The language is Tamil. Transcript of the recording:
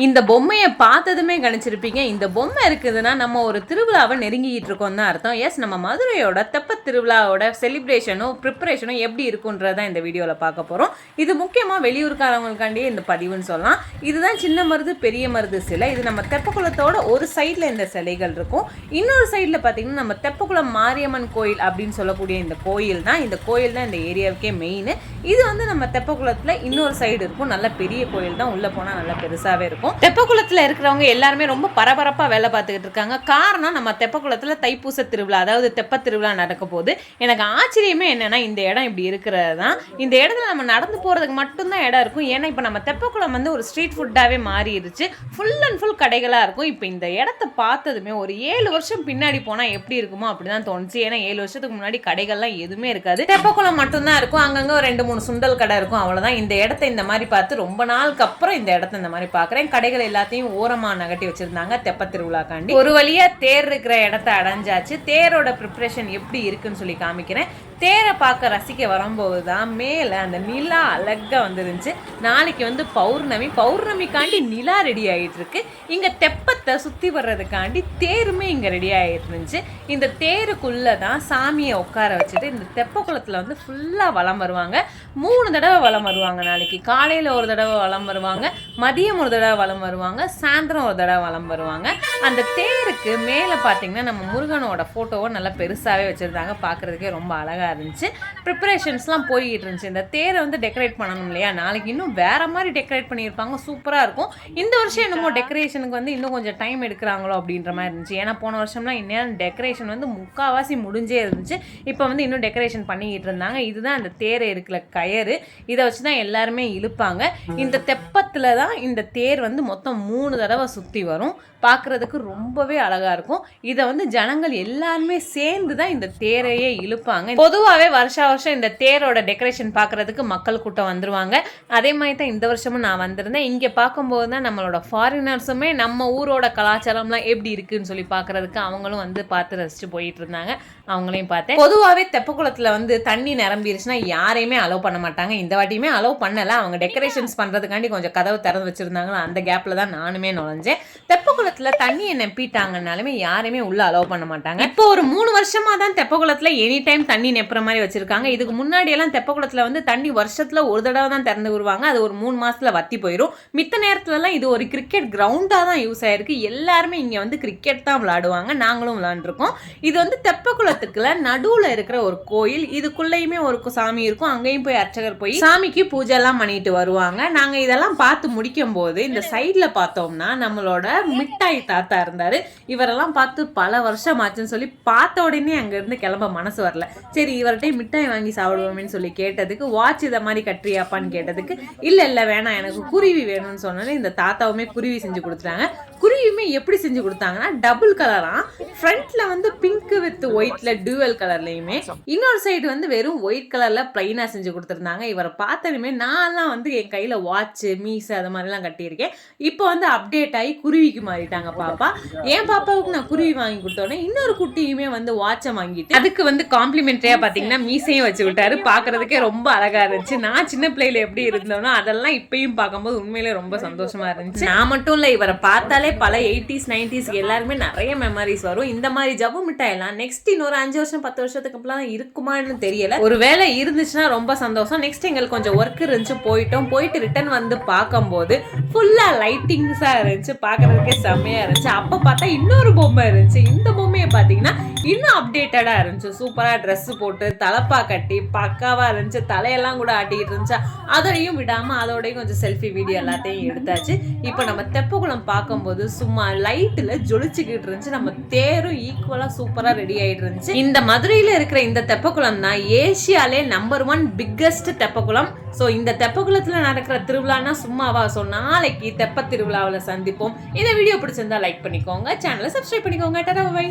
இந்த பொம்மையை பார்த்ததுமே கணிச்சிருப்பீங்க. இந்த பொம்மை இருக்குதுன்னா நம்ம ஒரு திருவிழாவை நெருங்கிட்டு இருக்கோம் தான் அர்த்தம். எஸ் நம்ம மதுரையோட தெப்ப திருவிழாவோட செலிப்ரேஷனும் ப்ரிப்பரேஷனும் எப்படி இருக்குன்றதான் இந்த வீடியோவில் பார்க்க போகிறோம் இது முக்கியமாக வெளியூர்காரவங்களுக்காண்டியே இந்த பதிவுன்னு சொல்லலாம். இதுதான் சின்ன மருது பெரிய மருது சிலை. இது நம்ம தெப்பக்குளத்தோட ஒரு சைடில் இந்த சிலைகள் இருக்கும். இன்னொரு சைடில் பார்த்தீங்கன்னா நம்ம தெப்பக்குளம் மாரியம்மன் கோயில் அப்படின்னு சொல்லக்கூடிய இந்த கோயில் தான். இந்த கோயில் தான் இந்த ஏரியாவுக்கே மெயின் இது வந்து நம்ம தெப்பக்குளத்தில் இன்னொரு சைடு இருக்கும். நல்ல பெரிய கோயில் தான். உள்ளே போனால் நல்லா பெருசாகவே இருக்கும். தெப்பக்குளத்தில் இருக்கிறவங்க எல்லாருமே ரொம்ப பரபரப்பாக வேலை பார்த்துக்கிட்டு இருக்காங்க. காரணம் நம்ம தெப்பக்குளத்தில் தைப்பூச திருவிழா அதாவது தெப்ப திருவிழா நடக்க போது எனக்கு ஆச்சரியமே என்னன்னா இந்த இடம் இப்படி இருக்கிறது தான். இந்த இடத்துல நம்ம நடந்து போகிறதுக்கு மட்டும்தான் இடம் இருக்கும். ஏன்னா இப்போ நம்ம தெப்பக்குளம் வந்து ஒரு ஸ்ட்ரீட் ஃபுட்டாகவே மாறிடுச்சு. ஃபுல் அண்ட் ஃபுல் கடைகளாக இருக்கும். இப்போ இந்த இடத்த பார்த்ததுமே ஒரு ஏழு வருஷம் பின்னாடி போனால் எப்படி இருக்குமோ அப்படி தான் தோணுச்சு. ஏன்னா ஏழு வருஷத்துக்கு முன்னாடி கடைகள்லாம் எதுவுமே இருக்காது. தெப்பக்குளம் மட்டும்தான் இருக்கும். அங்கங்கே ஒரு ரெண்டு மூணு சுண்டல் கடை இருக்கும். அவ்வளோதான் இந்த இடத்த இந்த மாதிரி பார்த்து ரொம்ப நாளுக்கு அப்புறம் இந்த இடத்த இந்த மாதிரி பார்க்குறேன். கடைகள் எல்லாத்தையும் ஓரமாக நகட்டி வச்சுருந்தாங்க தெப்ப திருவிழாக்காண்டி. ஒரு வழியாக தேர் இருக்கிற இடத்த அடைஞ்சாச்சு. தேரோட ப்ரிப்ரேஷன் எப்படி இருக்குன்னு சொல்லி காமிக்கிறேன். தேரை பார்க்க ரசிக்க வரும்போது தான் மேலே அந்த நிலா அழகாக வந்துருந்துச்சு. நாளைக்கு வந்து பௌர்ணமி. பௌர்ணமிக்காண்டி நிலா ரெடி ஆகிட்டு இருக்கு. இங்கே தெப்பத்தை சுற்றி வர்றதுக்காண்டி தேருமே இங்கே ரெடி ஆகிட்டு இருந்துச்சு. இந்த தேருக்குள்ளே தான் சாமியை உட்கார வச்சுட்டு இந்த தெப்ப குளத்தில் வந்து ஃபுல்லாக வலம் வருவாங்க. மூணு தடவை வலம் வருவாங்க நாளைக்கு. காலையில் ஒரு தடவை வலம் வருவாங்க. மதியம் ஒரு தடவை வலம் வருவாங்க சாயந்தரம் ஒரு தடவை வலம் வருவாங்க. அந்த தேருக்கு மேலே பார்த்தீங்கன்னா நம்ம முருகனோட ஃபோட்டோவை நல்லா பெருசாகவே வச்சுருந்தாங்க. பார்க்குறதுக்கே ரொம்ப அழகாக இருந்துச்சு. ப்ரிப்பரேஷன்ஸ்லாம் போய்கிட்டு இருந்துச்சு. இந்த தேரை வந்து டெக்கரேட் பண்ணணும் இல்லையா? நாளைக்கு இன்னும் வேற மாதிரி டெக்கரேட் பண்ணியிருப்பாங்க. சூப்பராக இருக்கும். இந்த வருஷம் என்னமோ டெக்கரேஷனுக்கு வந்து இன்னும் கொஞ்சம் டைம் எடுக்கிறாங்களோ அப்படின்ற மாதிரி இருந்துச்சு. ஏன்னா போன வருஷம்லாம் இந்நேரம் டெக்கரேஷன் வந்து முக்கால்வாசி முடிஞ்சே இருந்துச்சு. இப்போ வந்து இன்னும் டெக்கரேஷன் பண்ணிக்கிட்டு இருந்தாங்க. இதுதான் அந்த தேரை இருக்கிற கயறு. இதை வச்சு தான் எல்லாருமே இழுப்பாங்க. இந்த தெப்பத்தில் தான் இந்த தேர் வந்து மொத்தம் மூணு தடவை சுற்றி வரும். பார்க்குறதுக்கு ரொம்பவே அழகாக இருக்கும். இதை வந்து ஜனங்கள் எல்லாருமே சேர்ந்து தான் இந்த தேரையே இழுப்பாங்க. பொதுவாகவே வருஷா வருஷம் இந்த தேரோட டெக்கரேஷன் பார்க்குறதுக்கு மக்கள் கூட்டம் வந்துருவாங்க. அதே மாதிரி தான் இந்த வருஷமும் நான் வந்திருந்தேன். இங்கே பார்க்கும்போது தான் நம்மளோட ஃபாரினர்ஸுமே நம்ம ஊரோட கலாச்சாரம்லாம் எப்படி இருக்குன்னு சொல்லி பார்க்குறதுக்கு அவங்களும் வந்து பார்த்து ரசித்து போயிட்டு இருந்தாங்க. அவங்களையும் பார்த்தேன். பொதுவாகவே தெப்பக்குளத்தில் வந்து தண்ணி நிரம்பிருச்சுன்னா யாரையுமே அலோவ் பண்ண மாட்டாங்க. இந்த வாட்டியுமே அலோவ் பண்ணலை. அவங்க டெக்கரேஷன்ஸ் பண்ணுறதுக்காண்டி கொஞ்சம் கதவை திறந்து வச்சுருந்தாங்களோ அந்த கேப்பில் தான் நானுமே நுழைஞ்சேன். தெப்பக்குளத்தில் தண்ணியை நெப்பிட்டாங்கனாலுமே யாரையுமே உள்ள அலோவ் பண்ண மாட்டாங்க. இப்போ ஒரு மூணு வருஷமாக தான் தெப்பக்குளத்தில் எனி டைம் தண்ணி நெப்புற மாதிரி வச்சுருக்காங்க. இதுக்கு முன்னாடியெல்லாம் தெப்பக்குளத்தில் வந்து தண்ணி வருஷத்தில் ஒரு தடவை தான் திறந்து விடுவாங்க. அது ஒரு மூணு மாசத்துல வத்தி போயிடும் மித்த நேரத்துலலாம் இது ஒரு கிரிக்கெட் கிரவுண்டாக தான் யூஸ் ஆயிருக்கு. எல்லாருமே இங்கே வந்து கிரிக்கெட் தான் விளாடுவாங்க நாங்களும் விளாண்டுருக்கோம் இது வந்து தெப்பக்குளத்துக்குள்ள நடுவில் இருக்கிற ஒரு கோயில். இதுக்குள்ளேயுமே ஒரு சாமி இருக்கும். அங்கேயும் போய் அர்ச்சகர் போய் சாமிக்கு பூஜை எல்லாம் பண்ணிட்டு வருவாங்க. நாங்கள் இதெல்லாம் பார்த்து முடிக்கும் போது இந்த சைடில் பார்த்தோம்னா நம்மளோட மிட்டாய் தாத்தா இருந்தாரு. இவரெல்லாம் பார்த்து பல வருஷம் ஆச்சுன்னு சொல்லி பார்த்த உடனே அங்கேருந்து கிளம்ப மனசு வரல. சரி இவர்கிட்ட மிட்டாய் வாங்கி சாப்பிடுவோமேன்னு சொல்லி கேட்டதுக்கு வாட்ச் இதை மாதிரி கட்டுறியாப்பான்னு கேட்டதுக்கு இல்லை இல்லை வேணாம் எனக்கு குருவி வேணும்னு சொன்னோன்னே இந்த தாத்தாவுமே குருவி செஞ்சு கொடுத்துட்டாங்க. குருவியுமே எப்படி செஞ்சு கொடுத்தாங்கன்னா டபுள் கலரா ஃப்ரண்ட்ல வந்து பிங்க் வித் ஒயிட்ல டியூவல் கலர்லயுமே இன்னொரு சைடு வந்து வெறும் ஒயிட் கலர்ல பிளைனா செஞ்சு கொடுத்துருந்தாங்க. இவரை பார்த்தனுமே நான்லாம் வந்து என் கையில வாட்ச் மீஸ் அது மாதிரிலாம் கட்டியிருக்கேன். இப்போ வந்து அப்டேட் ஆகி குருவிக்கு மாறிட்டாங்க பாப்பா. என் பாப்பாவுக்கு நான் குருவி வாங்கி கொடுத்தோன்னே இன்னொரு குட்டியுமே வந்து வாட்சை வாங்கிட்டு அதுக்கு வந்து காம்ப்ளிமெண்ட்ரியா பாத்தீங்கன்னா மீசையும் வச்சு விட்டாரு. பாக்குறதுக்கே ரொம்ப அழகா இருந்துச்சு. நான் சின்ன பிள்ளையில எப்படி இருந்தோனோ அதெல்லாம் இப்பயும் பார்க்கும்போது உண்மையிலே ரொம்ப சந்தோஷமா இருந்துச்சு. நான் மட்டும் இல்ல இவரை பார்த்தாலே பல எயிட்டிஸ் நைன்டிஸ் எல்லாருமே நிறைய மெமரிஸ் வரும். இந்த மாதிரி ஜவ்வு மிட்டாய் எல்லாம் நெக்ஸ்ட் இன்னொரு அஞ்சு வருஷம் பத்து வருஷத்துக்கு அப்புறம் இருக்குமான்னு தெரியல. ஒருவேளை இருந்துச்சுன்னா ரொம்ப சந்தோஷம். நெக்ஸ்ட் எங்களுக்கு கொஞ்சம் ஒர்க் இருந்துச்சு போயிட்டோம். போயிட்டு ரிட்டர்ன் வந்து பார்க்கும்போது ஃபுல்லாக லைட்டிங்ஸாக இருந்துச்சு. பார்க்கறதுக்கே செம்மையா இருந்துச்சு. அப்போ பார்த்தா இன்னொரு பொம்மை இருந்துச்சு. இந்த பொம்மையை பார்த்தீங்கன்னா இன்னும் அப்டேட்டடாக இருந்துச்சு. சூப்பராக ட்ரெஸ்ஸு போட்டு தலப்பா கட்டி பக்காவாக இருந்துச்சு. தலையெல்லாம் கூட ஆட்டிக்கிட்டு இருந்துச்சு. அதையும் விடாம அதோடய கொஞ்சம் செல்ஃபி வீடியோ எல்லாத்தையும் எடுத்தாச்சு. இப்போ நம்ம தெப்பகுளம் பார்க்கும்போது சும்மா லைட்ல ஜொலிச்சுக்கிட்டு இருந்துச்சு. நம்ம தேரும் ஈக்குவலா சூப்பரா ரெடி ஆயிட்டு இருந்துச்சு. இந்த மதுரையில இருக்கிற இந்த தெப்பக்குளம் தான் ஏசியாலே நம்பர் ஒன் பிக்கஸ்ட் தெப்பக்குளம். ஸோ இந்த தெப்பக்குளத்துல நடக்கிற திருவிழானா சும்மாவா? ஸோ நாளைக்கு தெப்ப திருவிழாவில் சந்திப்போம். இந்த வீடியோ பிடிச்சிருந்தா லைக் பண்ணிக்கோங்க. சேனலை சப்ஸ்கிரைப் பண்ணிக்கோங்க. Tata bye